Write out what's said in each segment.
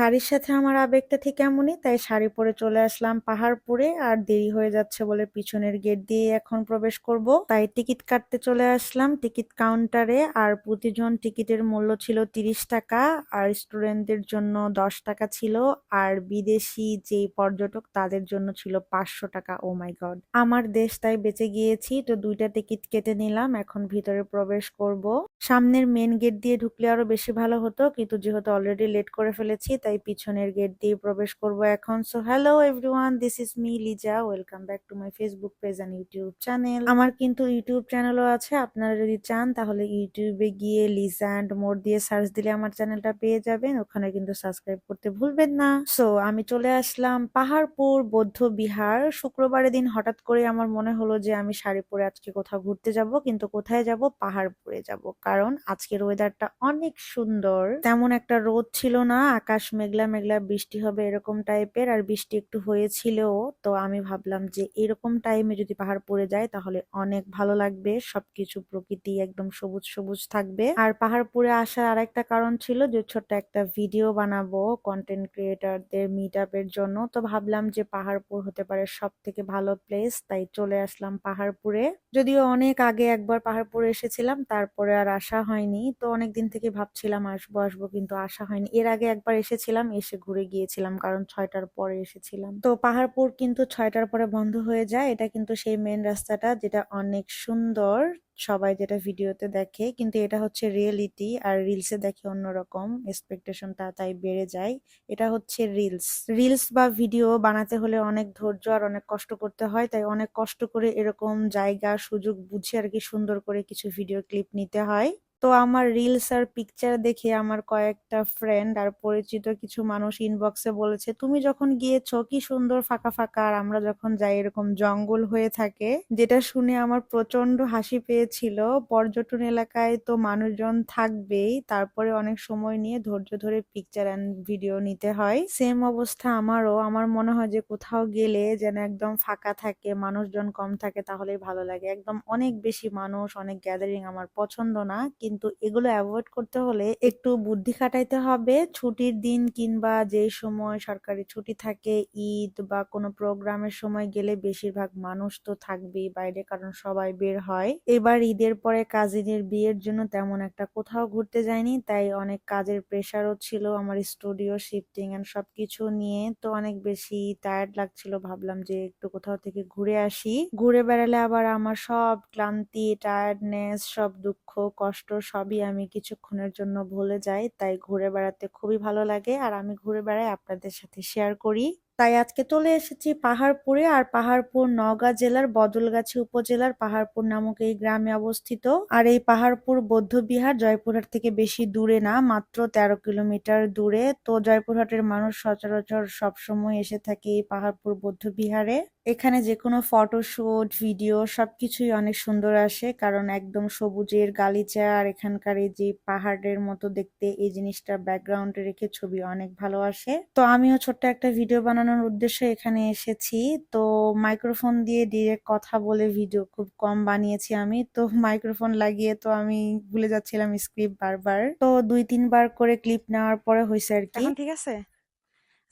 শাড়ির সাথে আমার আবেগটা ঠিক এমনই, তাই শাড়ি পরে চলে আসলাম পাহাড়পুরে, আর দেরি হয়ে যাচ্ছে বলে পিছনের গেট দিয়ে এখন প্রবেশ করব। তাই টিকিট কাটতে চলে আসলাম টিকিট কাউন্টারে, আর প্রতিজন টিকিটের মূল্য ছিল তিরিশ টাকা, আর স্টুডেন্টদের জন্য দশ টাকা ছিল, আর বিদেশি যেই পর্যটক তাদের জন্য ছিল পাঁচশো টাকা ও মাই গড আমার দেশ তাই বেঁচে গিয়েছি, তো দুইটা টিকিট কেটে নিলাম, এখন ভিতরে প্রবেশ করব। সামনের মেন গেট দিয়ে ঢুকলে আরও বেশি ভালো হতো, কিন্তু যেহেতু অলরেডি লেট করে ফেলেছি, তাই পিছনের গেট দিয়ে প্রবেশ করব এখন। So hello everyone this is me Liza welcome back to my Facebook page and YouTube channel আমার কিন্তু ইউটিউব চ্যানেলও আছে, আপনারা যদি চান তাহলে ইউটিউবে গিয়ে লিজা অ্যান্ড মোর দিয়ে সার্চ দিলে আমার চ্যানেলটা পেয়ে যাবেন। ওখানে কিন্তু সাবস্ক্রাইব করতে ভুলবেন না। সো আমি চলে আসলাম পাহাড়পুর, বৌদ্ধ বিহার। শুক্রবারের দিন হঠাৎ করে আমার মনে হলো যে আমি শাড়ি পরে আজকে কোথাও ঘুরতে যাব, কিন্তু কোথায় যাব? পাহাড়পুরে যাব। কারণ আজকের ওয়েদারটা অনেক সুন্দর। তেমন একটা রোদ ছিল না, আকাশ মেঘলা মেঘলা বৃষ্টি হবে এরকম টাইপের, আর বৃষ্টি একটু হয়েছিলও, তো আমি ভাবলাম যে এরকম টাইমে যদি পাহাড় পড়ে যায় তাহলে অনেক ভালো লাগবে, সবকিছু প্রকৃতি একদম সবুজ সবুজ থাকবে। আর পাহাড়পুরে আসার আরেকটা কারণ ছিল যে ছোট্ট একটা ভিডিও বানাবো কন্টেন্ট ক্রিয়েটারদের মিট আপের জন্য, তো ভাবলাম যে পাহাড়পুর হতে পারে সব থেকে ভালো প্লেস তাই চলে আসলাম পাহাড়পুরে যদিও অনেক আগে একবার পাহাড়পুরে এসেছিলাম, তারপরে আর আসা হয়নি, তো অনেক দিন থেকে ভাবছিলাম আসব আসব, কিন্তু আসা হয়নি। এর আগে একবার এসেছিলাম এসে ঘুরে গিয়েছিলাম কারণ ছয়টার পরে এসেছিলাম। তো পাহাড়পুর কিন্তু ছয়টার পরে বন্ধ হয়ে যায়। এটা কিন্তু সেই মেন রাস্তাটা যেটা অনেক সুন্দর। সবাই যেটা ভিডিওতে দেখে, কিন্তু এটা হচ্ছে রিয়েলিটি আর রিলসে দেখে অন্যরকম। এক্সপেকটেশনটা তাই বেড়ে যায়। এটা হচ্ছে রিলস রিলস বা ভিডিও বানাতে হলে অনেক ধৈর্য আর অনেক কষ্ট করতে হয়। তাই অনেক কষ্ট করে এরকম জায়গা, সুযোগ বুঝে আর কি সুন্দর করে কিছু ভিডিও ক্লিপ নিতে হয়। তো আমার রিলস আর পিকচার দেখে আমার কয়েকটা ফ্রেন্ড আর পরিচিত কিছু মানুষ ইনবক্সে বলেছে, তুমি যখন গিয়েছো, কি সুন্দর ফাঁকা ফাঁকা? আর আমরা যখন যাই এরকম জঙ্গল হয়ে থাকে, যেটা শুনে আমার প্রচণ্ড হাসি পেয়েছিল। পর্যটন এলাকায় তো মানুষজন থাকবেই, তারপরে অনেক সময় নিয়ে ধৈর্য ধরে পিকচার অ্যান্ড ভিডিও নিতে হয়। সেম অবস্থা আমারও। আমার মনে হয় যে কোথাও গেলে যেন একদম ফাঁকা থাকে, মানুষজন কম থাকে, তাহলেই ভালো লাগে। একদম অনেক বেশি মানুষ, অনেক গ্যাদারিং আমার পছন্দ না কিন্তু এগুলো অ্যাভয়েড করতে হলে একটু বুদ্ধি খাটাইতে হবে। ছুটির দিন কিংবা যেই সময় সরকারি ছুটি থাকে, ঈদ বা কোনো প্রোগ্রামের সময় গেলে বেশিরভাগ মানুষ তো থাকবেই, বাইরে কারণ সবাই বের হয়। এবার ঈদের পরে কাজিনের বিয়ের জন্য তেমন একটা কোথাও ঘুরতে যায়নি তাই অনেক কাজের প্রেশারও ছিল আমার স্টুডিও, শিফটিং এন্ড সবকিছু নিয়ে, তো অনেক বেশি টায়ার্ড লাগছিল। ভাবলাম যে একটু কোথাও থেকে ঘুরে আসি। ঘুরে বেড়ালে আবার আমার সব ক্লান্তি টায়ার্ডনেস সব দুঃখ, কষ্ট সবই আমি কিছুক্ষণের জন্য ভুলে যাই, তাই ঘুরে বেড়াতে খুবই ভালো লাগে। আর আমি ঘুরে বেড়াই আপনাদের সাথে শেয়ার করি। তাই আজকে চলে এসেছি পাহাড়পুরে আর পাহাড়পুর নওগাঁ জেলার বদলগাছি উপজেলার পাহাড়পুর নামক এই গ্রামে অবস্থিত। আর এই পাহাড়পুর বৌদ্ধবিহার জয়পুরহাট থেকে বেশি দূরে না, মাত্র তেরো কিলোমিটার দূরে। তো জয়পুরহাটের মানুষ সচরাচর সবসময় এসে থাকে এই পাহাড়পুর বৌদ্ধবিহারে এখানে যে কোনো ফটোশুট, ভিডিও সবকিছুই অনেক সুন্দর আসে, কারণ একদম সবুজের গালিচা আর এখানকার এই যে পাহাড়ের মতো দেখতে এই জিনিসটা ব্যাকগ্রাউন্ডে রেখে ছবি অনেক ভালো আসে। তো আমিও ছোট্ট একটা ভিডিও বানানোর উদ্দেশ্যে এখানে এসেছি। তো মাইক্রোফোন দিয়ে ডিরেক্ট কথা বলে ভিডিও খুব কম বানিয়েছি আমি। তো মাইক্রোফোন লাগিয়ে তো আমি ভুলে যাচ্ছিলাম স্ক্রিপ্ট বারবার। তো দুই, তিনবার করে ক্লিপ নেওয়ার পরে হয়েছে আর কি। ঠিক আছে?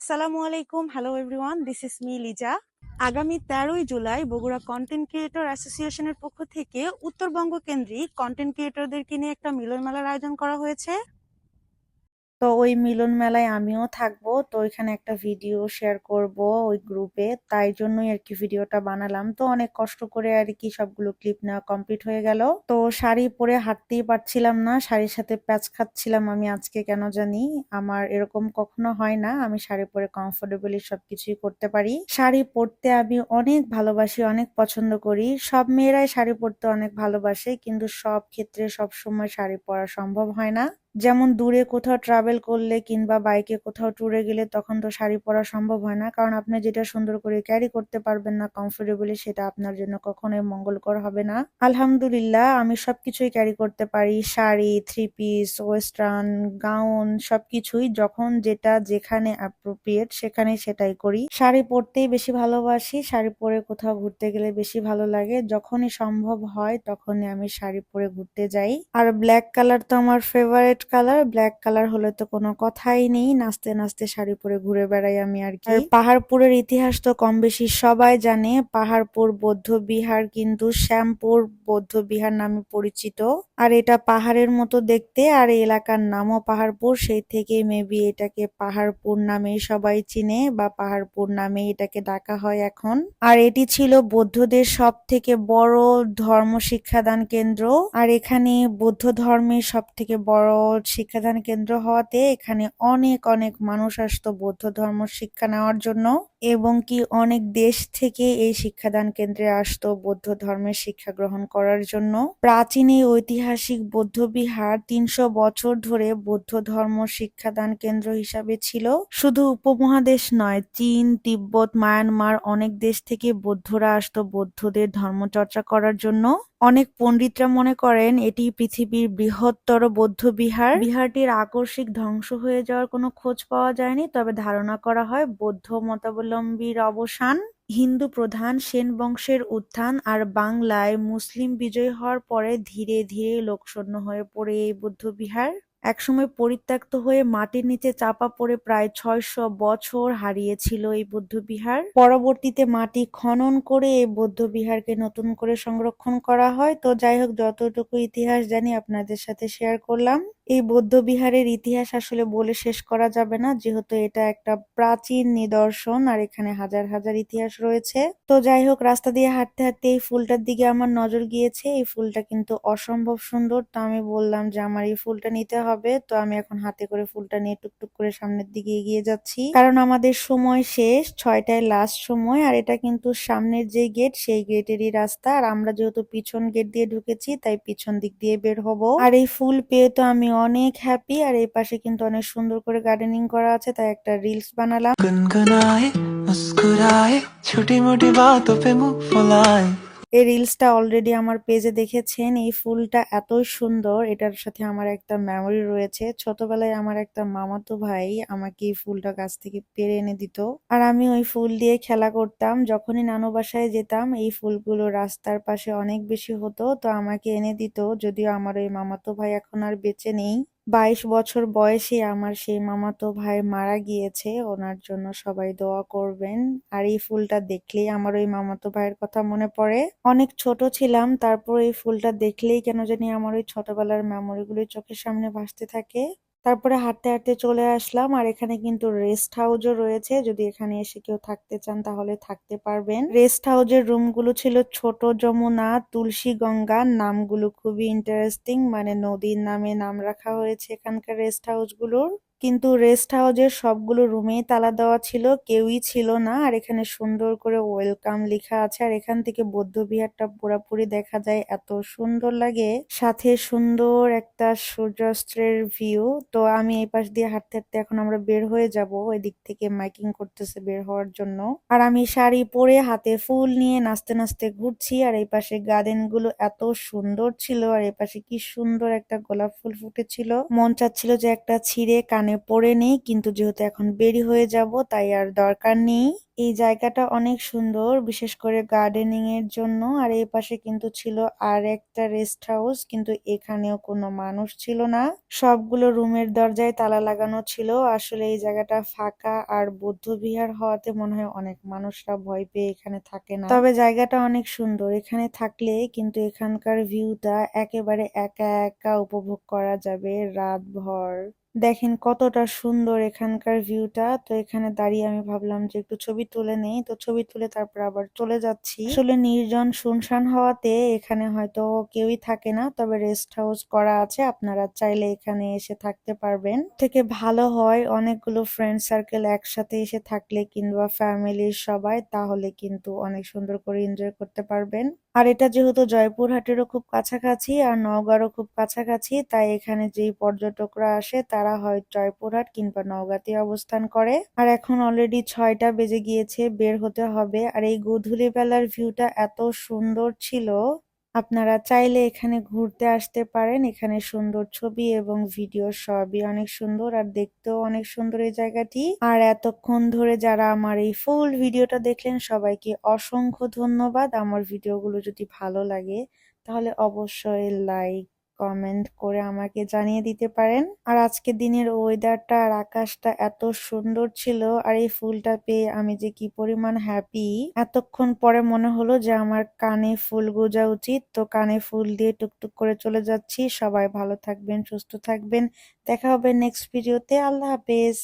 সালামু আলাইকুম hello everyone this is me Liza আগামী তেরোই জুলাই বগুড়া কন্টেন্ট ক্রিয়েটর অ্যাসোসিয়েশনের পক্ষ থেকে উত্তরবঙ্গ কেন্দ্রিক কন্টেন্ট ক্রিয়েটরদেরকে নিয়ে একটা মিলন মেলার আয়োজন করা হয়েছে? তো ওই মিলন মেলায় আমিও থাকব। তো ওইখানে একটা ভিডিও শেয়ার করব ওই গ্রুপে তাই জন্যই আর কি ভিডিওটা বানালাম। তো অনেক কষ্ট করে আর কি সবগুলো ক্লিপ নেওয়া কমপ্লিট হয়ে গেল। তো শাড়ি পরে হাঁটতেই পারছিলাম না। শাড়ির সাথে প্যাচ খাচ্ছিলাম আমি আজকে, কেন জানি? আমার এরকম কখনো হয় না। আমি শাড়ি পরে কমফোর্টেবলি সবকিছুই করতে পারি। শাড়ি পরতে আমি অনেক ভালোবাসি, অনেক পছন্দ করি। সব মেয়েরাই শাড়ি পরতে অনেক ভালোবাসে, কিন্তু সব ক্ষেত্রে সব সময় শাড়ি পরা সম্ভব হয় না। যেমন দূরে কোথাও ট্রাভেল করলে কিংবা বাইকে কোথাও ট্যুরে গেলে তখন তো শাড়ি পরা সম্ভব হয় না। কারণ আপনি যেটা সুন্দর করে ক্যারি করতে পারবেন না কমফোর্টেবলি সেটা আপনার জন্য কখনোই মঙ্গলকর হবে না। আলহামদুলিল্লাহ, আমি সবকিছুই ক্যারি করতে পারি। Sari three piece western gown সবকিছুই যখন যেটা যেখানে অ্যাপ্রোপ্রিয়েট সেখানে সেটাই করি। শাড়ি পরতেই বেশি ভালোবাসি, শাড়ি পরে কোথাও ঘুরতে গেলে বেশি ভালো লাগে। যখনই সম্ভব হয় তখনই আমি শাড়ি পরে ঘুরতে যাই। আর ব্ল্যাক কালার তো আমার favourite red colour black colour হলে তো কোনো কথাই নেই। নাচতে নাচতে শাড়ি পরে ঘুরে বেড়াই আমি আর কি। পাহাড়পুরের ইতিহাস তো কম বেশি সবাই জানে। পাহাড়পুর, বৌদ্ধ বিহার কিন্তু শ্যামপুর, বৌদ্ধ বিহার নামে পরিচিত। আর এটা পাহাড়ের মতো দেখতে। আর এলাকার নামও পাহাড়পুর। সেই থেকে মেবি এটাকে পাহাড়পুর নামেই সবাই চিনে বা পাহাড়পুর নামে এটাকে ডাকা হয় এখন। আর এটি ছিল বৌদ্ধদের সব থেকে বড় ধর্ম শিক্ষাদান কেন্দ্র। আর এখানে বৌদ্ধ ধর্মের সব থেকে বড় শিক্ষাদান কেন্দ্র হওয়াতে এখানে অনেক অনেক মানুষ আসতো বৌদ্ধ ধর্ম শিক্ষা নেওয়ার জন্য। এবং কি অনেক দেশ থেকে এই শিক্ষাদান কেন্দ্রে আসতো বৌদ্ধ ধর্মের শিক্ষা গ্রহণ করার জন্য। প্রাচীন এই ঐতিহাসিক বৌদ্ধ বিহার তিনশো বছর ধরে বৌদ্ধ ধর্ম শিক্ষাদান কেন্দ্র হিসাবে ছিল। শুধু উপমহাদেশ নয়, চীন, তিব্বত, মায়ানমার অনেক দেশ থেকে বৌদ্ধরা আসতো বৌদ্ধদের ধর্মচর্চা করার জন্য। অনেক পণ্ডিতরা মনে করেন, এটি পৃথিবীর বৃহত্তর বৌদ্ধ বিহার। বিহারটির আকস্মিক ধ্বংস হয়ে যাওয়ার কোনো খোঁজ পাওয়া যায়নি, তবে ধারণা করা হয় বৌদ্ধ মতাবলম্বীর অবসান, হিন্দু প্রধান সেন বংশের উত্থান আর বাংলায় মুসলিম বিজয় হওয়ার পরে ধীরে ধীরে লোকশূন্য হয়ে পড়ে এই বৌদ্ধবিহার। একসময় পরিত্যক্ত হয়ে মাটির নিচে চাপা পড়ে প্রায় ছয়শো বছর হারিয়েছিল এই বৌদ্ধবিহার। পরবর্তীতে মাটি খনন করে এই বৌদ্ধবিহারকে নতুন করে সংরক্ষণ করা হয়। তো যাই হোক, যতটুকু ইতিহাস জানি আপনাদের সাথে শেয়ার করলাম। এই বৌদ্ধ বিহারের ইতিহাস আসলে বলে শেষ করা যাবে না, যেহেতু এটা একটা প্রাচীন নিদর্শন আর এখানে হাজার হাজার ইতিহাস রয়েছে। তো যাই হোক, রাস্তা দিয়ে হাঁটতে হাঁটতে এই ফুলটার দিকে আমার নজর গিয়েছে। এই ফুলটা কিন্তু অসম্ভব সুন্দর। তো আমি বললাম যে, আমার এই ফুলটা নিতে হবে। তো আমি এখন হাতে করে ফুলটা নিয়ে টুকটুক করে সামনের দিকে এগিয়ে যাচ্ছি। কারণ আমাদের সময় শেষ, ছয়টায় লাস্ট সময়, আর এটা কিন্তু সামনের যে গেট সেই গেটেরই রাস্তা। আর আমরা যেহেতু পিছন গেট দিয়ে ঢুকেছি, তাই পিছন দিক দিয়ে বের হব। আর এই ফুল পেয়ে তো আমি অনেক হ্যাপি আর এই পাশে কিন্তু অনেক সুন্দর করে গার্ডেনিং করা আছে, তাই একটা রিলস বানালাম। গুনগুনায়ে, মুস্কুরায়ে ছুটি মোটি বাতো পে মুখ ফলায়। এই রিলসটা অলরেডি আমার পেজে দেখেছেন। এই ফুলটা এতই সুন্দর, এটার সাথে আমার একটা মেমরি রয়েছে। ছোটবেলায় আমার একটা মামাতো ভাই আমাকে এই ফুলটা গাছ থেকে পেরে এনে দিত। আর আমি ওই ফুল দিয়ে খেলা করতাম। যখনই নানু বাসায় যেতাম, এই ফুলগুলো রাস্তার পাশে অনেক বেশি হতো। তো আমাকে এনে দিত, যদিও আমার ওই মামাতো ভাই এখন আর বেঁচে নেই। বাইশ বছর বয়সে আমার সেই মামাতো ভাই মারা গিয়েছে, ওনার জন্য সবাই দোয়া করবেন। আর এই ফুলটা দেখলেই আমার ওই মামাতো ভাইয়ের কথা মনে পড়ে। অনেক ছোট ছিলাম, তারপর এই ফুলটা দেখলেই কেন জানি আমার ওই ছোটবেলার মেমোরিগুলো চোখের সামনে ভাসতে থাকে। তারপরে হাঁটতে হাঁটতে চলে আসলাম। আর এখানে কিন্তু রেস্ট হাউসও রয়েছে। যদি এখানে এসে কেউ থাকতে চান, তাহলে থাকতে পারবেন। রেস্ট হাউসের রুমগুলো ছিল ছোট যমুনা, তুলসী গঙ্গা। নামগুলো খুবই ইন্টারেস্টিং মানে নদীর নামে নাম রাখা হয়েছে এখানকার রেস্ট হাউসগুলোর কিন্তু রেস্ট হাউসের সবগুলো রুমেই তালা দেওয়া ছিল, কেউই ছিল না। আর এখানে সুন্দর করে ওয়েলকাম লেখা আছে। আর এখান থেকে বৌদ্ধ বিহারটা পুরোপুরি দেখা যায়, এত সুন্দর লাগে। সাথে সুন্দর একটা সূর্যাস্তের ভিউ তো আমি এই পাশ দিয়ে হাঁটতে হাঁটতে এখন আমরা বের হয়ে যাব। ওই দিক থেকে মাইকিং করতেছে বের হওয়ার জন্য। আর আমি শাড়ি পরে হাতে ফুল নিয়ে নাচতে নাচতে ঘুরছি। আর এই পাশে গার্ডেনগুলো এত সুন্দর ছিল। আর এই পাশে কি সুন্দর একটা গোলাপ ফুল ফুটেছিল। মন চাচ্ছিল যে একটা ছিঁড়ে কানে পরে নেই কিন্তু যেহেতু এখন বেরি হয়ে যাব তাই আর দরকার নেই। এই জায়গাটা অনেক সুন্দর, বিশেষ করে গার্ডেনিং এর জন্য। আর এই পাশে কিন্তু ছিল আর একটা রেস্ট হাউস, কিন্তু এখানেও কোনো মানুষ ছিল না। সবগুলো রুমের দরজায় তালা লাগানো ছিল। আসলে এই জায়গাটা ফাঁকা আর বৌদ্ধ বিহার হওয়াতে মনে হয় অনেক মানুষরা ভয় পেয়ে এখানে থাকে না। তবে জায়গাটা অনেক সুন্দর। এখানে থাকলে কিন্তু এখানকার ভিউটা একেবারে একা একা উপভোগ করা যাবে রাত ভর দেখেন কতটা সুন্দর এখানকার ভিউটা। তো এখানে দাঁড়িয়ে আমি ভাবলাম যে একটু ছবি তুলে নেই, তো ছবি তুলে তারপর আবার চলে যাচ্ছি। আসলে নির্জন শুনশান হওয়াতে এখানে হয়তো কেউই থাকে না, তবে রেস্ট হাউস করা আছে, আপনারা চাইলে এখানে এসে থাকতে পারবেন। থেকে ভালো হয় অনেকগুলো ফ্রেন্ড সার্কেল একসাথে এসে থাকলে কিংবা ফ্যামিলির সবাই, তাহলে কিন্তু অনেক সুন্দর করে এনজয় করতে পারবেন। আর এটা যেহেতু জয়পুরহাটেরও খুব কাছাকাছি আর নওগাঁরও খুব কাছাকাছি, তাই এখানে যেই পর্যটকরা আসে তারা হয় জয়পুরহাট কিংবা নওগাঁতে অবস্থান করে। আর এখন অলরেডি ছয়টা বেজে গিয়েছে, বের হতে হবে। আর এই গধূলি বেলার ভিউটা এত সুন্দর ছিল। আপনারা চাইলে এখানে ঘুরতে আসতে পারেন। এখানে সুন্দর ছবি এবং ভিডিও সবই অনেক সুন্দর আর দেখতেও অনেক সুন্দর এই জায়গাটি। আর এতক্ষণ ধরে যারা আমার এই ফুল ভিডিওটা দেখলেন, সবাইকে অসংখ্য ধন্যবাদ। আমার ভিডিওগুলো যদি ভালো লাগে, তাহলে অবশ্যই লাইক কমেন্ট করে আমাকে জানিয়ে দিতে পারেন। আর আজকের দিনের ওয়েদারটা আর আকাশটা এত সুন্দর ছিল আর এই ফুলটা পেয়ে আমি যে কি পরিমাণ হ্যাপি এতক্ষণ পরে মনে হলো যে আমার কানে ফুল গোজা উচিত। তো কানে ফুল দিয়ে টুকটুক করে চলে যাচ্ছি। সবাই ভালো থাকবেন, সুস্থ থাকবেন। দেখা হবে নেক্সট ভিডিওতে আল্লাহ হাফেজ।